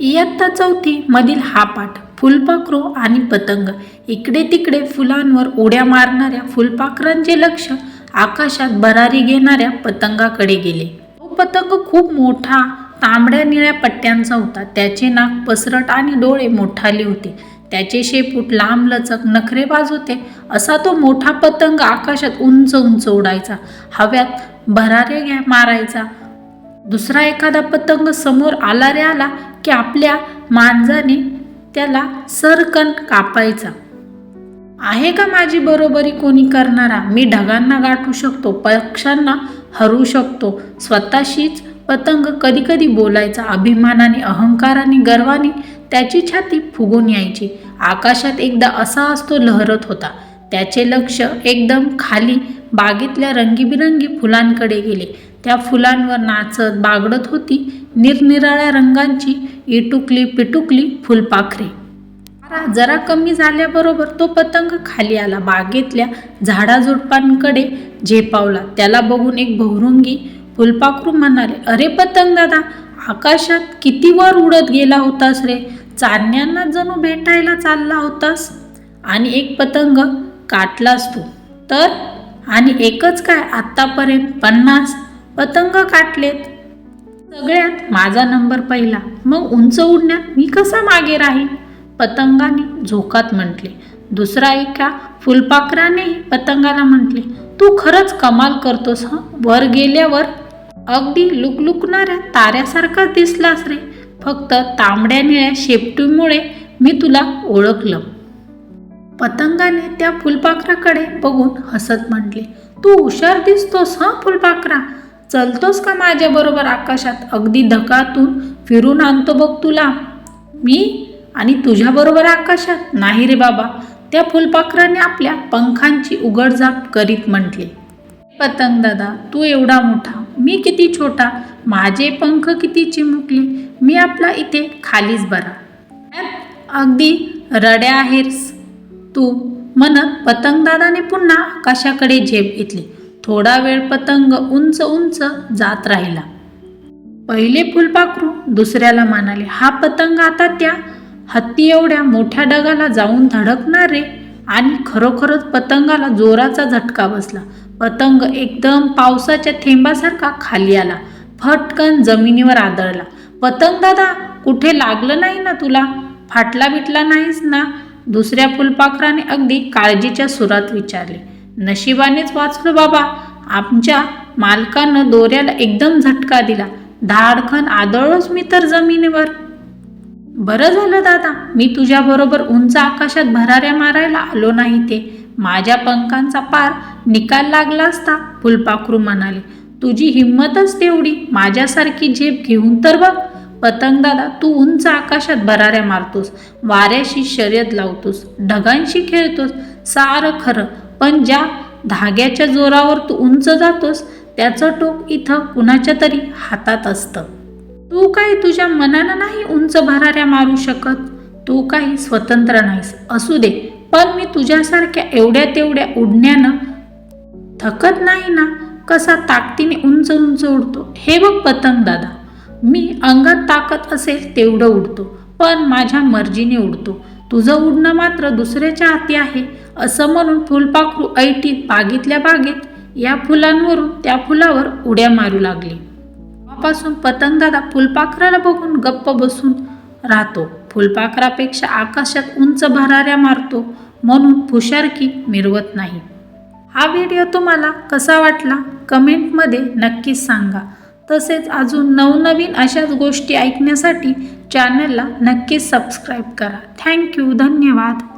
इयत्ता चौथी मधील हा पाठ फुलपाखरू आणि पतंग इकडे तिकडे फुलांवर उड्या मारणाऱ्या फुलपाखरांचे लक्ष आकाशात भरारी घेणाऱ्या पतंगाकडे गेले. तो पतंग खूप मोठा तांबड्या निळ्या पट्ट्यांचा होता. त्याचे नाक पसरट आणि डोळे मोठाले होते. त्याचे शेपूट लांब लचक नखरेबाज होते. असा तो मोठा पतंग आकाशात उंच उंच उडायचा. हव्यात भरारे घ्या मारायचा. दुसरा एखादा पतंग समोर आला रे आला की आपल्या मांजाने त्याला सरकन कापायचा. आहे का माझी बरोबरी कोणी करणारा? मी ढगांना गाठू शकतो पक्षांना हरू शकतो. स्वतःशीच पतंग कधी कधी बोलायचा अभिमानाने अहंकाराने गर्वाने त्याची छाती फुगून यायची. आकाशात एकदा असा असतो लहरत होता. त्याचे लक्ष एकदम खाली बागेतल्या रंगीबिरंगी फुलांकडे गेले. त्या फुलांवर नाचत बागडत होती. निरनिराळ्या रंगांची इटुकली पिटुकली फुलपाखरे. जरा कमी झाल्याबरोबर तो पतंग खाली आला. बागेतल्या झाडाझुडपांकडे झेपावला. त्याला बघून एक भवरुंगी फुलपाखरू म्हणाले अरे पतंग दादा आकाशात किती वर उडत गेला होतास रे? चांदण्यांना जणू भेटायला चालला होतास? आणि एक पतंग काटलास तू. तर? आणि एकच काय आत्तापर्यंत? पन्नास? पतंग काटलेत. सगळ्यात माझा नंबर पहिला. मग उंच उडण्यात मी कसा मागे राहील पतंगाने झोकात म्हटले. दुसरा एका फुलपाखराने पतंगाला म्हटले तू खरंच कमाल करतोस हा? वर गेल्यावर अगदी लुकलुकणाऱ्या ताऱ्यासारखा दिसलास रे. फक्त तांबड्या निळ्या शेपटीमुळे मी तुला ओळखलं. पतंगाने त्या फुलपाखराकडे बघून हसत म्हटले तू हुशार दिसतोस हा फुलपाखरा? चलतोस का माझ्याबरोबर आकाशात? अगदी धकातून फिरून आणतो बघ तुला. मी आणि तुझ्याबरोबर आकाशात? नाही रे बाबा. त्या फुलपाखराने आपल्या पंखांची उघडझाप करीत म्हटले. पतंग दादा तू एवढा मोठा. मी किती छोटा. माझे पंख किती चिमुकले. मी आपला इथे खालीच बरा. अगदी रड्या आहेस. तू म्हणत पतंगदादाने पुन्हा आकाशाकडे झेप घेतली. थोडा वेळ पतंग उंच उंच जात राहिला. पहिले फुलपाखरू दुसऱ्याला म्हणाले हा पतंग आता त्या हत्ती एवढ्या मोठ्या डगाला जाऊन धडकणार रे आणि खरोखरच पतंगाला जोराचा झटका बसला. पतंग एकदम पावसाच्या थेंबासारखा खाली आला फटकन जमिनीवर आदळला. पतंग दादा कुठे लागलं नाही ना तुला? फाटला बिटला नाहीस ना? दुसऱ्या फुलपाखराने अगदी काळजीच्या सुरात विचारले. नशिबानेच वाचलो बाबा. आमच्या मालकानं दोऱ्याला एकदम झटका दिला. धाडखन आदळलोच मी तर जमिनीवर. बरं झालं दादा मी तुझ्याबरोबर उंच आकाशात भराऱ्या मारायला आलो नाही ते. माझ्या पंखांचा पार निकाल लागला असता फुलपाखरू म्हणाले. तुझी हिंमतच तेवढी माझ्यासारखी झेप घेऊन तर बघ. पतंग दादा तू उंच आकाशात भराऱ्या मारतोस. वाऱ्याशी शर्यत लावतोस. ढगांशी खेळतोस. सारं खरं. पण ज्या धाग्याच्या जोरावर तू उंच जातोस त्याचं टोक इथं कुणाच्या तरी हातात असतं. तू काही तुझ्या मनानं नाही उंच भराऱ्या मारू शकत. तू काही स्वतंत्र नाहीस. असू दे पण मी तुझ्यासारख्या एवढ्या तेवढ्या उडण्यानं थकत नाही ना? कसा ताकदीने उंच उंच उडतो? हे बघ पतंग दादा. मी अंगात ताकद असेल तेवढं उडतो पण माझ्या मर्जीने उडतो. तुझं उडणं मात्र दुसऱ्याच्या हाती आहे असं म्हणून फुलपाखरू ऐटीत बागेतल्या बागेत या फुलांवरून त्या फुलावर उड्या मारू लागली. तेव्हापासून पतंगदादा फुलपाखराला बघून गप्प बसून राहतो. फुलपाखरापेक्षा आकाशात उंच भराऱ्या मारतो म्हणून फुशारकी मिरवत नाही. हा व्हिडिओ तुम्हाला कसा वाटला? कमेंटमध्ये नक्कीच सांगा. तसेच अजून नवनवीन अशाच गोष्टी ऐकण्यासाठी चॅनलला नक्कीच सबस्क्राईब करा. थँक्यू धन्यवाद.